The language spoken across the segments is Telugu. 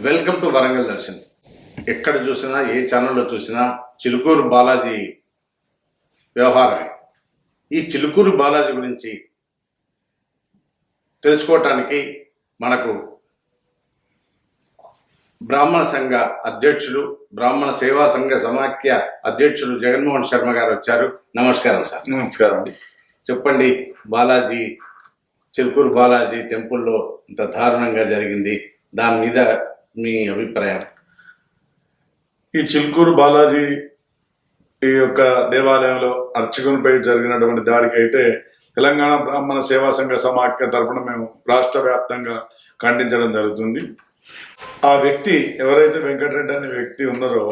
Welcome to Warangal Darshan. ఎక్కడ చూసినా ఏ ఛానల్లో చూసినా చిలుకూరు బాలాజీ వ్యవహారమే. ఈ చిలుకూరు బాలాజీ గురించి తెలుసుకోవటానికి మనకు బ్రాహ్మణ సంఘ అధ్యక్షులు బ్రాహ్మణ సేవా సంఘ సమాఖ్య అధ్యక్షులు జగన్మోహన్ శర్మ గారు వచ్చారు. నమస్కారం సార్. నమస్కారం అండి. చెప్పండి బాలాజీ చిలుకూరు బాలాజీ టెంపుల్లో ఇంత దారుణంగా జరిగింది. దాని మీద మీ అభిప్రాయం? ఈ చిలుకూరు బాలాజీ ఈ యొక్క దేవాలయంలో అర్చకునిపై జరిగినటువంటి దాడికి అయితే తెలంగాణ బ్రాహ్మణ సేవా సంఘ సమాఖ్య తరఫున మేము రాష్ట్ర వ్యాప్తంగా ఖండించడం జరుగుతుంది. ఆ వ్యక్తి ఎవరైతే వెంకటరెడ్డి అనే వ్యక్తి ఉన్నారో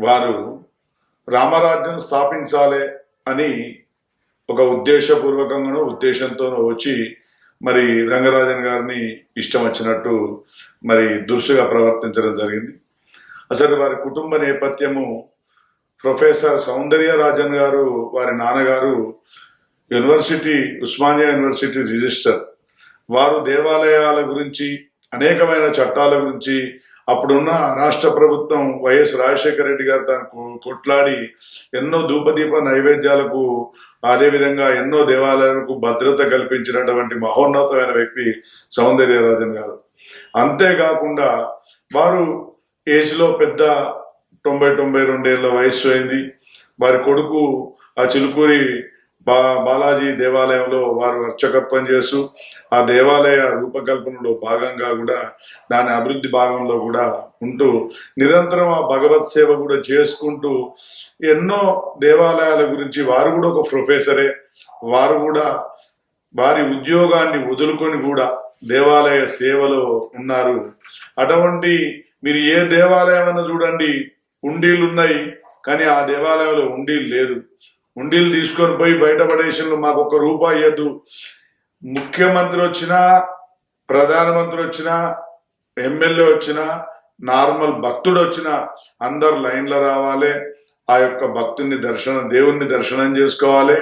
వారు రామరాజ్యం స్థాపించాలి అని ఒక ఉద్దేశపూర్వకంగానో ఉద్దేశంతోనో వచ్చి మరి రంగరాజన్ గారిని ఇష్టం వచ్చినట్టు మరి దురుసుగా ప్రవర్తించడం జరిగింది. అసలు వారి కుటుంబ నేపథ్యము ప్రొఫెసర్ సౌందర్య రాజన్ గారు వారి నాన్నగారు యూనివర్సిటీ ఉస్మానియా యూనివర్సిటీ రిజిస్టర్. వారు దేవాలయాల గురించి అనేకమైన చట్టాల గురించి అప్పుడున్న రాష్ట్ర ప్రభుత్వం వైఎస్ రాజశేఖర రెడ్డి గారు తనకు కొట్లాడి ఎన్నో ధూపదీప నైవేద్యాలకు అదేవిధంగా ఎన్నో దేవాలయాలకు భద్రత కల్పించినటువంటి మహోన్నతమైన వ్యక్తి సౌందర్యరాజన్ గారు. అంతేకాకుండా వారు ఏజ్లో పెద్ద తొంభై తొంభై రెండేళ్ళ వయస్సు అయింది. వారి కొడుకు ఆ చిలుకూరి బా బాలాజీ దేవాలయంలో వారు అర్చకత్వం చేస్తూ ఆ దేవాలయ రూపకల్పనలో భాగంగా కూడా దాని అభివృద్ధి భాగంలో కూడా ఉంటూ నిరంతరం ఆ భగవత్ సేవ కూడా చేసుకుంటూ ఎన్నో దేవాలయాల గురించి వారు కూడా ఒక ప్రొఫెసరే. వారు కూడా వారి ఉద్యోగాన్ని వదులుకొని కూడా దేవాలయ సేవలో ఉన్నారు. అటువంటి మీరు ఏ దేవాలయం అన్న చూడండి ఉండీలు ఉన్నాయి కానీ ఆ దేవాలయంలో ఉండీలు లేదు. ఉండీలు తీసుకొని పోయి బయటపడేసిన మాకు ఒక్క రూపాయి ఇవ్వద్దు ముఖ్యమంత్రి వచ్చినా ప్రధానమంత్రి వచ్చినా ఎమ్మెల్యే వచ్చినా నార్మల్ భక్తుడు వచ్చినా అందరు లైన్లో రావాలి. ఆ యొక్క భక్తుని దర్శనం దేవుణ్ణి దర్శనం చేసుకోవాలి.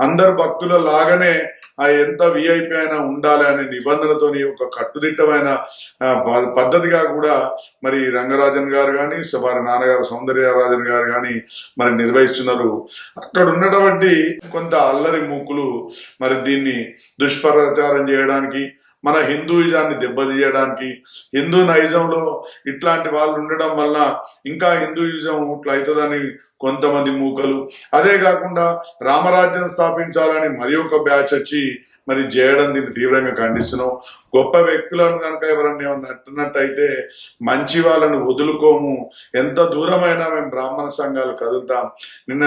అందరు భక్తుల లాగానే ఆ ఎంత విఐపి అయినా ఉండాలి అనే నిబంధనతోని ఒక కట్టుదిట్టమైన ప- పద్ధతిగా కూడా మరి రంగరాజన్ గారు కానీ వారి నాన్నగారు సౌందర్యరాజన్ గారు కానీ మరి నిర్వహిస్తున్నారు. అక్కడ ఉన్నటువంటి కొంత అల్లరి మూకులు మరి దీన్ని దుష్ప్రచారం చేయడానికి మన హిందూయిజాన్ని దెబ్బతీయడానికి హిందూ నైజంలో ఇట్లాంటి వాళ్ళు ఉండడం వల్ల ఇంకా హిందూయిజం ఇట్లా అవుతుందని కొంతమంది మూకలు. అదే కాకుండా రామరాజ్యం స్థాపించాలని మరి ఒక బ్యాచ్ వచ్చి మరి చేయడం దీన్ని తీవ్రంగా ఖండిస్తున్నాం. గొప్ప వ్యక్తులను కనుక ఎవరన్నా ఏమన్నా అంటున్నట్టయితే మంచి వాళ్ళను వదులుకోము. ఎంత దూరమైనా మేము బ్రాహ్మణ సంఘాలు కదులుతాం. నిన్న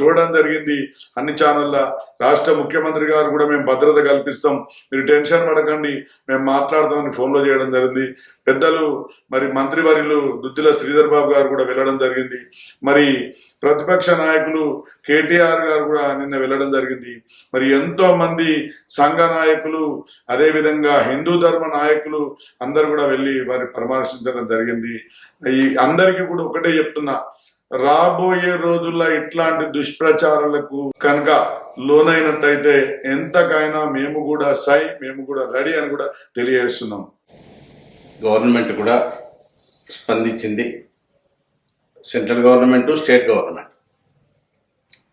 చూడడం జరిగింది అన్ని ఛానళ్ళ రాష్ట్ర ముఖ్యమంత్రి గారు కూడా మేము భద్రత కల్పిస్తాం. మీరు టెన్షన్ పడకండి మేము మాట్లాడతామని ఫోన్లో చేయడం జరిగింది. పెద్దలు మరి మంత్రివర్యులు దుద్దిల శ్రీధర్ బాబు గారు కూడా వెళ్ళడం జరిగింది. మరి ప్రతిపక్ష నాయకులు కేటీఆర్ గారు కూడా నిన్న వెళ్ళడం జరిగింది. మరి ఎంతో మంది సంఘ నాయకులు అదే విధంగా హిందూ ధర్మ నాయకులు అందరు కూడా వెళ్ళి వారి పరామర్శించడం జరిగింది. ఈ అందరికీ కూడా ఒకటే చెప్తున్నా రాబోయే రోజుల్లో ఇట్లాంటి దుష్ప్రచారాలకు కనుక లోనైనట్టయితే ఎంతకైనా మేము కూడా సై మేము కూడా రెడీ అని కూడా తెలియజేస్తున్నాం. గవర్నమెంట్ కూడా స్పందించింది. Central government state government.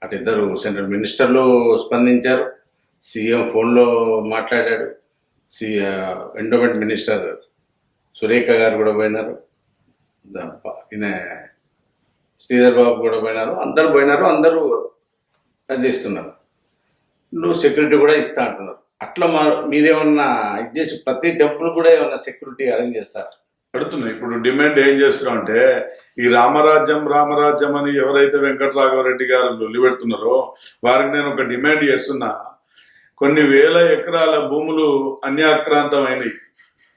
అటు ఇద్దరు సెంట్రల్ మినిస్టర్లు స్పందించారు. సీఎం ఫోన్లో మాట్లాడాడు. సి ఎండోమెంట్ మినిస్టర్ సురేఖ గారు కూడా పోయినారు. ఈయన శ్రీధర్ బాబు కూడా పోయినారు. అందరు పోయినారు అందరూ అందిస్తున్నారు. నువ్వు సెక్యూరిటీ కూడా ఇస్తా అంటున్నారు. అట్లా మా మీరేమన్నా ఇది చేసి ప్రతి టెంపుల్ కూడా ఏమన్నా సెక్యూరిటీ అరేంజ్ చేస్తారు? పడుతుంది ఇప్పుడు డిమాండ్ ఏం చేస్తున్నాం అంటే ఈ రామరాజ్యం రామరాజ్యం అని ఎవరైతే వెంకటరాఘవరెడ్డి గారు లొల్లి పెడుతున్నారో వారికి నేను ఒక డిమాండ్ చేస్తున్నా. కొన్ని వేల ఎకరాల భూములు అన్యాక్రాంతమైనవి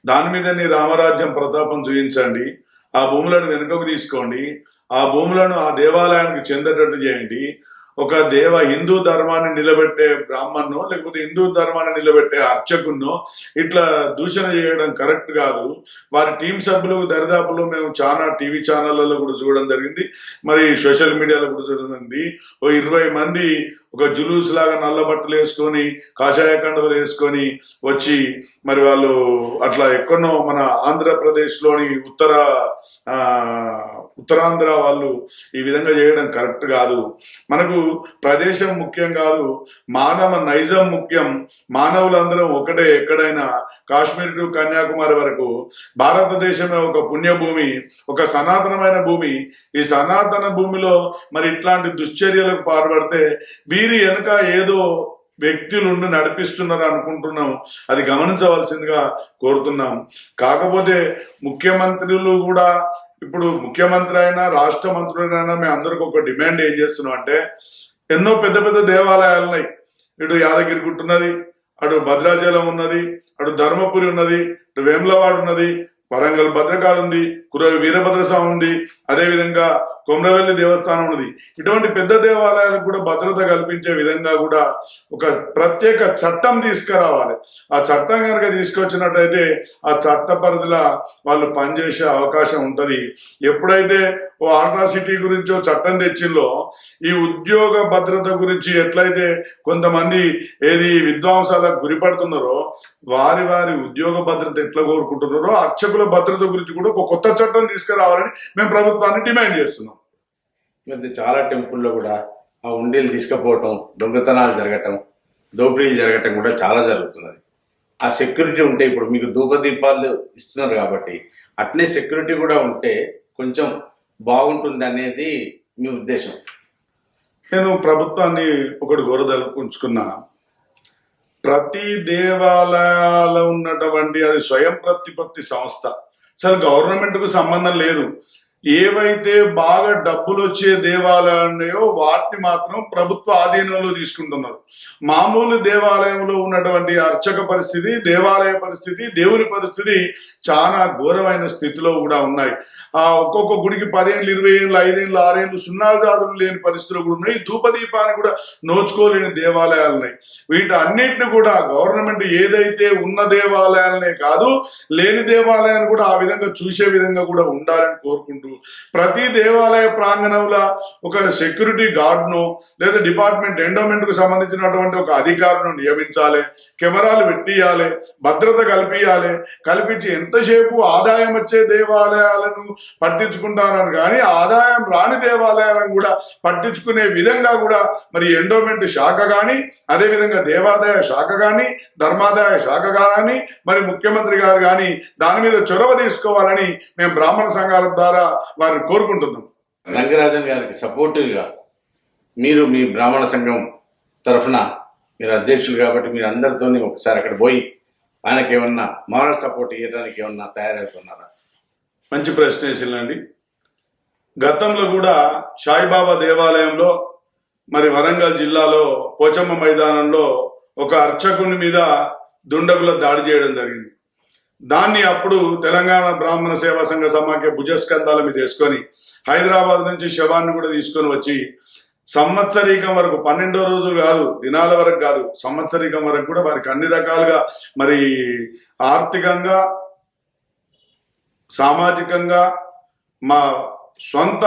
దాని మీద నీ రామరాజ్యం ప్రతాపం చూపించండి. ఆ భూములను వెనుకకు తీసుకోండి. ఆ భూములను ఆ దేవాలయానికి చెందేటట్టు చేయండి. ఒక దేవ హిందూ ధర్మాన్ని నిలబెట్టే బ్రాహ్మణ్ణో లేకపోతే హిందూ ధర్మాన్ని నిలబెట్టే అర్చకున్నో ఇట్లా దూషణ చేయడం కరెక్ట్ కాదు. వారి టీం సభ్యులు దరిదాపులో మేము చాలా టీవీ ఛానళ్ళలో కూడా చూడడం జరిగింది. మరి సోషల్ మీడియాలో కూడా చూడడం జరిగింది. ఓ ఇరవై మంది ఒక జులూస్ లాగా నల్ల బట్టలు వేసుకొని కాషాయ కండవలు వేసుకొని వచ్చి మరి వాళ్ళు అట్లా ఎక్కడో మన ఆంధ్రప్రదేశ్లోని ఉత్తర ఉత్తరాంధ్ర వాళ్ళు ఈ విధంగా చేయడం కరెక్ట్ కాదు. మనకు ప్రదేశం ముఖ్యం కాదు మానవ నైజం ముఖ్యం. మానవులందరం ఒకటే ఎక్కడైనా కాశ్మీర్ టు కన్యాకుమారి వరకు. భారతదేశమే ఒక పుణ్యభూమి ఒక సనాతనమైన భూమి. ఈ సనాతన భూమిలో మరి ఇట్లాంటి దుశ్చర్యలకు పాల్పడితే వీరి వెనుక ఏదో వ్యక్తులు ఉండి నడిపిస్తున్నారు అనుకుంటున్నాం. అది గమనించవలసిందిగా కోరుతున్నాం. కాకపోతే ముఖ్యమంత్రులు కూడా ఇప్పుడు ముఖ్యమంత్రి అయినా రాష్ట్ర మంత్రులైనా మేము అందరికి ఒక డిమాండ్ ఏం చేస్తున్నాం అంటే ఎన్నో పెద్ద పెద్ద దేవాలయాలు ఉన్నాయి ఇటు యాదగిరి గుట్టున్నది అటు భద్రాచలం ఉన్నది అటు ధర్మపురి ఉన్నది ఇటు వేములవాడు ఉన్నది వరంగల్ భద్రకాళి ఉంది కురవి వీరభద్ర స్వామి ఉంది. అదే విధంగా కొమరవెల్లి దేవస్థానం ఉన్నది. ఇటువంటి పెద్ద దేవాలయాలకు కూడా భద్రత కల్పించే విధంగా కూడా ఒక ప్రత్యేక చట్టం తీసుకురావాలి. ఆ చట్టం కనుక తీసుకొచ్చినట్టయితే ఆ చట్ట పరిధిలో వాళ్ళు పనిచేసే అవకాశం ఉంటుంది. ఎప్పుడైతే ఓ ఆల్ట్రాసిటీ సిటీ గురించో చట్టం తెచ్చిల్లో ఈ ఉద్యోగ భద్రత గురించి ఎట్లయితే కొంతమంది ఏది విద్వాంసాలకు గురిపడుతున్నారో వారి వారి ఉద్యోగ భద్రత ఎట్లా కోరుకుంటున్నారో అర్చకుల భద్రత గురించి కూడా ఒక కొత్త చట్టం తీసుకురావాలని మేము ప్రభుత్వాన్ని డిమాండ్ చేస్తున్నాం. మధ్య చాలా టెంపుల్లో కూడా ఆ ఉండీలు తీసుకుపోవటం దొంగతనాలు జరగటం దోపిడీలు జరగటం కూడా చాలా జరుగుతున్నది. ఆ సెక్యూరిటీ ఉంటే ఇప్పుడు మీకు ధూపదీపాలు ఇస్తున్నారు కాబట్టి అట్నే సెక్యూరిటీ కూడా ఉంటే కొంచెం బాగుంటుంది అనేది మీ ఉద్దేశం. నేను ప్రభుత్వాన్ని ఒకటి గోరదలుపుకుంచుకున్నా ప్రతి దేవాలయాలు ఉన్నటువంటి అది స్వయం ప్రతిపత్తి సంస్థ. అసలు గవర్నమెంట్కు సంబంధం లేదు. ఏవైతే బాగా డబ్బులు వచ్చే దేవాలయాలు ఉన్నాయో వాటిని మాత్రం ప్రభుత్వ ఆధీనంలో తీసుకుంటున్నారు. మామూలు దేవాలయంలో ఉన్నటువంటి అర్చక పరిస్థితి దేవాలయ పరిస్థితి దేవుని పరిస్థితి చాలా ఘోరమైన స్థితిలో కూడా ఉన్నాయి. ఆ ఒక్కొక్క గుడికి పదేళ్ళు ఇరవై ఏళ్ళు ఐదేళ్ళు ఆరేళ్ళు సున్నా జాతులు లేని పరిస్థితులు కూడా ఉన్నాయి. ధూపదీపాన్ని కూడా నోచుకోలేని దేవాలయాలు ఉన్నాయి. వీటి అన్నింటిని కూడా గవర్నమెంట్ ఏదైతే ఉన్న దేవాలయాలనే కాదు లేని దేవాలయాన్ని కూడా ఆ విధంగా చూసే విధంగా కూడా ఉండాలని కోరుకుంటూ ప్రతి దేవాలయ ప్రాంగణంలో ఒక సెక్యూరిటీ గార్డ్ను లేదా డిపార్ట్మెంట్ ఎండోమెంట్కు సంబంధించినటువంటి ఒక అధికారులను నియమించాలి కెమెరాలు పెట్టియాలి భద్రత కల్పించాలి కల్పించి ఎంతసేపు ఆదాయం వచ్చే దేవాలయాలను పట్టించుకుంటారని కానీ ఆదాయం రాని దేవాలయాలను కూడా పట్టించుకునే విధంగా కూడా మరి ఎండోమెంట్ శాఖ కానీ అదే విధంగా దేవాదాయ శాఖ కానీ ధర్మాదాయ శాఖ కానీ మరి ముఖ్యమంత్రి గారు కానీ దాని మీద చొరవ తీసుకోవాలని మేము బ్రాహ్మణ సంఘాల ద్వారా వారిని కోరుకుంటున్నాం. రంగరాజన్ గారికి సపోర్టివ్గా మీరు మీ బ్రాహ్మణ సంఘం తరఫున మీరు అధ్యక్షులు కాబట్టి మీరు అందరితో ఒకసారి అక్కడ పోయి ఆయనకి ఏమన్నా మారల్ సపోర్ట్ ఇవ్వడానికి ఏమన్నా తయారవుతున్నారా? మంచి ప్రశ్న వేసిందండి. గతంలో కూడా సాయిబాబా దేవాలయంలో మరి వరంగల్ జిల్లాలో పోచమ్మ మైదానంలో ఒక అర్చకుని మీద దుండగుల దాడి చేయడం జరిగింది. దాన్ని అప్పుడు తెలంగాణ బ్రాహ్మణ సేవా సంఘ సమాఖ్య భుజస్కంధాల మీద వేసుకొని హైదరాబాద్ నుంచి శవాన్ని కూడా తీసుకొని వచ్చి సంవత్సరీకం వరకు పన్నెండో రోజు కాదు దినాల వరకు కాదు సంవత్సరీకం వరకు కూడా వారికి అన్ని రకాలుగా మరి ఆర్థికంగా సామాజికంగా మా సొంత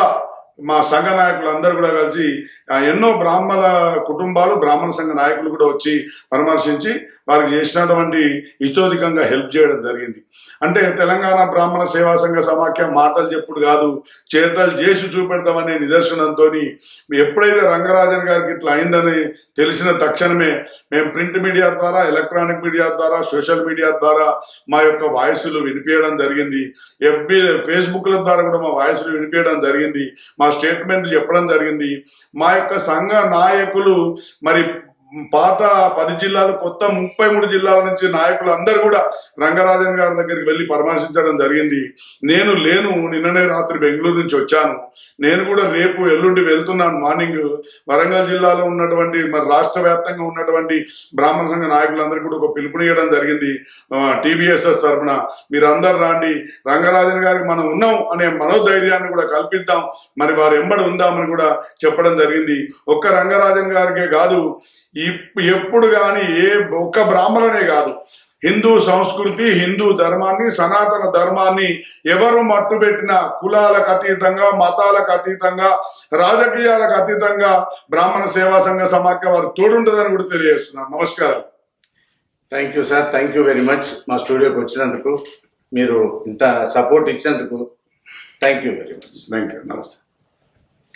మా సంఘ నాయకులు అందరూ కూడా కలిసి ఆ, ఎన్నో బ్రాహ్మణ కుటుంబాలు బ్రాహ్మణ సంఘ నాయకులు కూడా వచ్చి పరామర్శించి వారికి చేసినటువంటి ఇతోధికంగా హెల్ప్ చేయడం జరిగింది. అంటే తెలంగాణ బ్రాహ్మణ సేవా సంఘ సమాఖ్య మాటలు చెప్పుడు కాదు చేతలు చేసి చూపెడతామనే నిదర్శనంతో ఎప్పుడైతే రంగరాజన్ గారికి ఇట్లా అయిందని తెలిసిన తక్షణమే మేము ప్రింట్ మీడియా ద్వారా ఎలక్ట్రానిక్ మీడియా ద్వారా సోషల్ మీడియా ద్వారా మా యొక్క వాయిస్లు వినిపించడం జరిగింది. ఎఫ్బి ఫేస్బుక్ల ద్వారా కూడా మా వాయిస్లు వినిపించడం జరిగింది. మా స్టేట్మెంట్ చెప్పడం జరిగింది. మా యొక్క సంఘ నాయకులు మరి పాత పది జిల్లాలు కొత్త ముప్పై మూడు జిల్లాల నుంచి నాయకులు అందరూ కూడా రంగరాజన్ గారి దగ్గరికి వెళ్ళి పరామర్శించడం జరిగింది. నేను లేను నిన్ననే రాత్రి బెంగళూరు నుంచి వచ్చాను. నేను కూడా రేపు ఎల్లుండి వెళ్తున్నాను. మార్నింగ్ వరంగల్ జిల్లాలో ఉన్నటువంటి మరి రాష్ట్ర వ్యాప్తంగా ఉన్నటువంటి బ్రాహ్మణ సంఘ నాయకులందరికీ కూడా ఒక పిలుపునియడం జరిగింది. టీబీఎస్ఎస్ తరఫున. మీరందరు రాండి. రంగరాజన్ గారికి మనం ఉన్నాం అనే మనోధైర్యాన్ని కూడా కల్పిద్దాం. మరి వారు ఎంబడి ఉందామని కూడా చెప్పడం జరిగింది. ఒక్క రంగరాజన్ గారికే కాదు ఎప్పుడు కానీ ఏ ఒక్క బ్రాహ్మణునే కాదు. హిందూ సంస్కృతి హిందూ ధర్మాన్ని సనాతన ధర్మాన్ని ఎవరు మట్టుబెట్టినా కులాలకు అతీతంగా మతాలకు అతీతంగా రాజకీయాలకు అతీతంగా బ్రాహ్మణ సేవా సంఘ సమాఖ్య వారు తోడుంటుందని కూడా తెలియజేస్తున్నాను. నమస్కారం. Thank you sir thank you very much మా స్టూడియోకి వచ్చినందుకు మీరు ఇంత సపోర్ట్ ఇచ్చినందుకు thank you very much thank you నమస్తే.